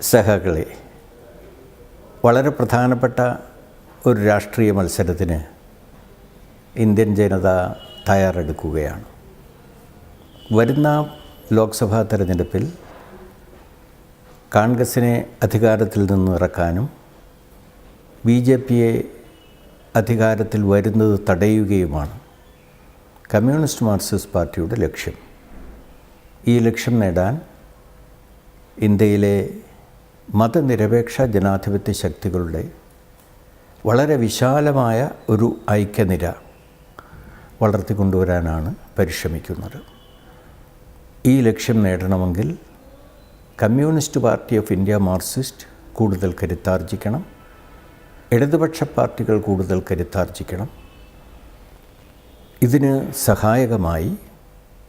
സഹകളെ വളരെ പ്രധാനപ്പെട്ട ഒരു രാഷ്ട്രീയ മത്സരത്തിന് ഇന്ത്യൻ ജനത തയ്യാറെടുക്കുകയാണ്. വരുന്ന ലോക്സഭാ തെരഞ്ഞെടുപ്പിൽ കോൺഗ്രസിനെ അധികാരത്തിൽ നിന്ന് ഇറക്കാനും ബി ജെ പിയെ അധികാരത്തിൽ വരുന്നത് തടയുകയുമാണ് കമ്മ്യൂണിസ്റ്റ് മാർക്സിസ്റ്റ് പാർട്ടിയുടെ ലക്ഷ്യം. ഈ ലക്ഷ്യം നേടാൻ ഇന്ത്യയിലെ മതനിരപേക്ഷ ജനാധിപത്യ ശക്തികളുടെ വളരെ വിശാലമായ ഒരു ഐക്യനിര വളർത്തിക്കൊണ്ടുവരാനാണ് പരിശ്രമിക്കുന്നത്. ഈ ലക്ഷ്യം നേടണമെങ്കിൽ communist party of India Marxist കൂടുതൽ കരുത്താർജിക്കണം. ഇടതുപക്ഷ പാർട്ടികൾ കൂടുതൽ കരുത്താർജിക്കണം. ഇതിന് സഹായകമായി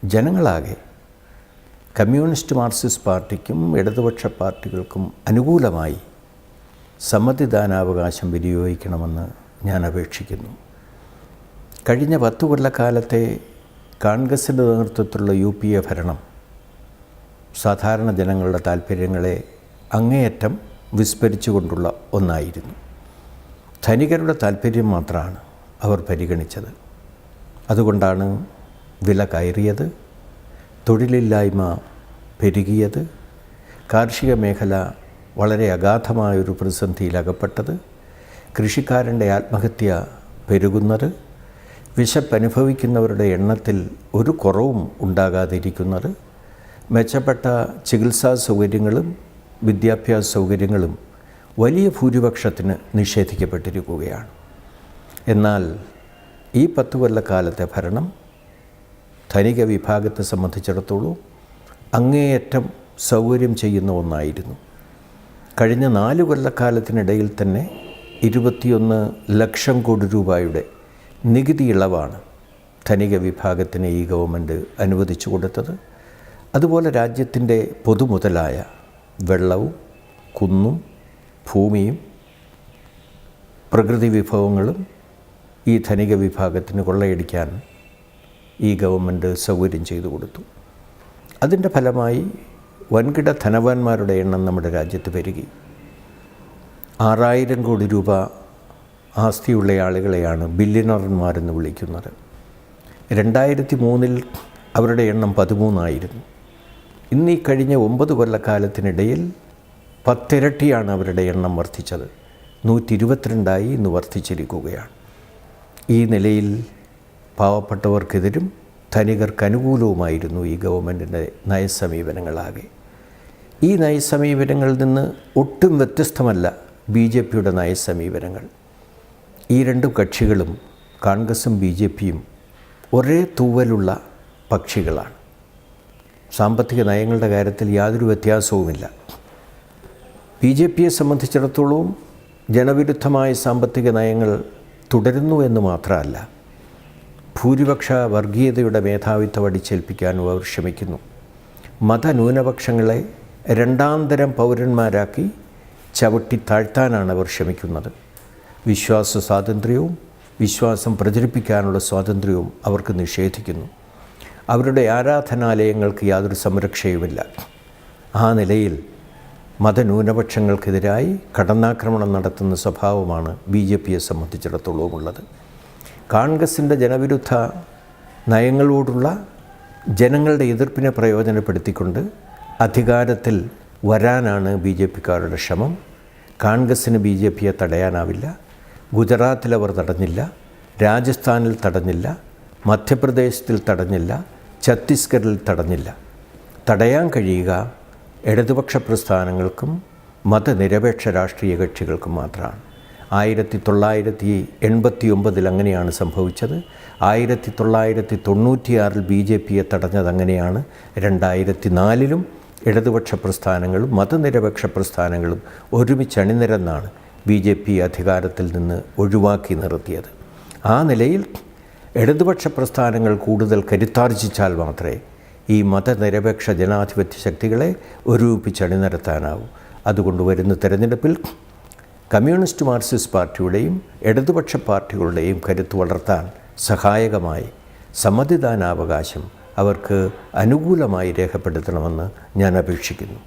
ജനങ്ങളാകെ കമ്മ്യൂണിസ്റ്റ് മാർക്സിസ്റ്റ് പാർട്ടിക്കും ഇടതുപക്ഷ പാർട്ടികൾക്കും അനുകൂലമായി സമ്മതിദാനാവകാശം വിനിയോഗിക്കണമെന്ന് ഞാൻ അപേക്ഷിക്കുന്നു. കഴിഞ്ഞ പത്തു കൊല്ലക്കാലത്തെ കോൺഗ്രസിന്റെ നേതൃത്വത്തിലുള്ള യു പി എ ഭരണം സാധാരണ ജനങ്ങളുടെ താല്പര്യങ്ങളെ അങ്ങേയറ്റം വിസ്മരിച്ചുകൊണ്ടുള്ള ഒന്നായിരുന്നു. ധനികരുടെ താല്പര്യം മാത്രമാണ് അവർ പരിഗണിച്ചത്. അതുകൊണ്ടാണ് വില കയറിയത്. തൊഴിലില്ലായ്മ പെരുകിയത് കാർഷിക മേഖല വളരെ അഗാധമായൊരു പ്രതിസന്ധിയിൽ അകപ്പെട്ടത് കൃഷിക്കാരന്റെ ആത്മഹത്യ പെരുകുന്നത് വിശപ്പനുഭവിക്കുന്നവരുടെ എണ്ണത്തിൽ ഒരു കുറവും ഉണ്ടാകാതിരിക്കുന്നത് മെച്ചപ്പെട്ട ചികിത്സാ സൗകര്യങ്ങളും വിദ്യാഭ്യാസ സൗകര്യങ്ങളും വലിയ ഭൂരിപക്ഷത്തിന് നിഷേധിക്കപ്പെട്ടിരിക്കുകയാണ്. എന്നാൽ ഈ പത്തു കൊല്ലക്കാലത്തെ ഭരണം ധനിക വിഭാഗത്തെ സംബന്ധിച്ചിടത്തോളം അങ്ങേയറ്റം സൗകര്യം ചെയ്യുന്ന ഒന്നായിരുന്നു. കഴിഞ്ഞ നാല് കൊല്ലക്കാലത്തിനിടയിൽ തന്നെ ഇരുപത്തിയൊന്ന് ലക്ഷം കോടി രൂപയുടെ നികുതി ഇളവാണ് ധനിക വിഭാഗത്തിന് ഈ ഗവൺമെന്റ് അനുവദിച്ചു കൊടുത്തത്. അതുപോലെ രാജ്യത്തിന്റെ പൊതുമുതലായ വെള്ളവും കുന്നും ഭൂമിയും പ്രകൃതി വിഭവങ്ങളും ഈ ധനിക വിഭാഗത്തിന് കൊള്ളയടിക്കാൻ ഈ ഗവൺമെന്റ് സൗകര്യം ചെയ്തു കൊടുത്തു. അതിന്റെ ഫലമായി വൻകിട ധനവാന്മാരുടെ എണ്ണം നമ്മുടെ രാജ്യത്ത് പെരുകി. ആറായിരം കോടി രൂപ ആസ്തിയുള്ള ആളുകളെയാണ് ബില്യണർമാരെന്ന് വിളിക്കുന്നത്. രണ്ടായിരത്തി മൂന്നിൽ അവരുടെ എണ്ണം പതിമൂന്നായിരുന്നു. ഇന്ന് ഈ കഴിഞ്ഞ ഒമ്പത് കൊല്ലക്കാലത്തിനിടയിൽ പത്തിരട്ടിയാണ് അവരുടെ എണ്ണം വർദ്ധിച്ചത്. നൂറ്റി ഇരുപത്തിരണ്ടായി ഇന്ന് വർദ്ധിച്ചിരിക്കുകയാണ്. ഈ നിലയിൽ പാവപ്പെട്ടവർക്കെതിരും ധനികർക്ക് അനുകൂലവുമായിരുന്നു ഈ ഗവൺമെന്റിന്റെ നയസമീപനങ്ങളാകെ. ഈ നയസമീപനങ്ങളിൽ നിന്ന് ഒട്ടും വ്യത്യസ്തമല്ല ബി ജെ പിയുടെ നയസമീപനങ്ങൾ. ഈ രണ്ട് കക്ഷികളും കോൺഗ്രസും ബി ജെ പിയും ഒരേ തൂവലുള്ള പക്ഷികളാണ്. സാമ്പത്തിക നയങ്ങളുടെ കാര്യത്തിൽ യാതൊരു വ്യത്യാസവുമില്ല. ബി ജെ പിയെ സംബന്ധിച്ചിടത്തോളവും ജനവിരുദ്ധമായ സാമ്പത്തിക നയങ്ങൾ തുടരുന്നു എന്ന് മാത്രമല്ല ഭൂരിപക്ഷ വർഗീയതയുടെ മേധാവിത്വം അടിച്ചേൽപ്പിക്കാനും അവർ ശ്രമിക്കുന്നു. മതന്യൂനപക്ഷങ്ങളെ രണ്ടാന്തരം പൗരന്മാരാക്കി ചവിട്ടി താഴ്ത്താനാണ് അവർ ശ്രമിക്കുന്നത്. വിശ്വാസ സ്വാതന്ത്ര്യവും വിശ്വാസം പ്രചരിപ്പിക്കാനുള്ള സ്വാതന്ത്ര്യവും അവർക്ക് നിഷേധിക്കുന്നു. അവരുടെ ആരാധനാലയങ്ങൾക്ക് യാതൊരു സംരക്ഷയുമില്ല. ആ നിലയിൽ മതന്യൂനപക്ഷങ്ങൾക്കെതിരായി കടന്നാക്രമണം നടത്തുന്ന സ്വഭാവമാണ് ബി ജെ പിയെ സംബന്ധിച്ചിടത്തോളം ഉള്ളത് കോൺഗ്രസിന്റെ ജനവിരുദ്ധ നയങ്ങളോടുള്ള ജനങ്ങളുടെ എതിർപ്പിനെ പ്രയോജനപ്പെടുത്തിക്കൊണ്ട് അധികാരത്തിൽ വരാനാണ് ബി ജെ പിക്കാരുടെ ശ്രമം. കോൺഗ്രസ്സിന് ബി ജെ പിയെ തടയാനാവില്ല. ഗുജറാത്തിൽ അവർ തടഞ്ഞില്ല. രാജസ്ഥാനിൽ തടഞ്ഞില്ല. മധ്യപ്രദേശത്തിൽ തടഞ്ഞില്ല. ഛത്തീസ്ഗഡിൽ തടഞ്ഞില്ല. തടയാൻ കഴിയുക ഇടതുപക്ഷ പ്രസ്ഥാനങ്ങൾക്കും മതനിരപേക്ഷ രാഷ്ട്രീയ കക്ഷികൾക്കും മാത്രമാണ്. ആയിരത്തി തൊള്ളായിരത്തി എൺപത്തി ഒമ്പതിൽ അങ്ങനെയാണ് സംഭവിച്ചത്. ആയിരത്തി തൊള്ളായിരത്തി തൊണ്ണൂറ്റിയാറിൽ ബി ജെ പിയെ തടഞ്ഞത് അങ്ങനെയാണ്. രണ്ടായിരത്തി നാലിലും ഇടതുപക്ഷ പ്രസ്ഥാനങ്ങളും മതനിരപേക്ഷ പ്രസ്ഥാനങ്ങളും ഒരുമിച്ച് അണിനിരന്നാണ് ബി ജെ പി അധികാരത്തിൽ നിന്ന് ഒഴിവാക്കി നിർത്തിയത്. ആ നിലയിൽ ഇടതുപക്ഷ പ്രസ്ഥാനങ്ങൾ കൂടുതൽ കരുത്താർജിച്ചാൽ മാത്രമേ ഈ മതനിരപേക്ഷ ജനാധിപത്യ ശക്തികളെ ഒരുമിപ്പിച്ച് അണിനിരത്താനാവൂ. അതുകൊണ്ട് വരുന്ന തെരഞ്ഞെടുപ്പിൽ കമ്മ്യൂണിസ്റ്റ് മാർക്സിസ്റ്റ് പാർട്ടിയുടെയും ഇടതുപക്ഷ പാർട്ടികളുടെയും കരുത്ത് വളർത്താൻ സഹായകമായി സമ്മതിദാനാവകാശം അവർക്ക് അനുകൂലമായി രേഖപ്പെടുത്തണമെന്ന് ഞാൻ അപേക്ഷിക്കുന്നു.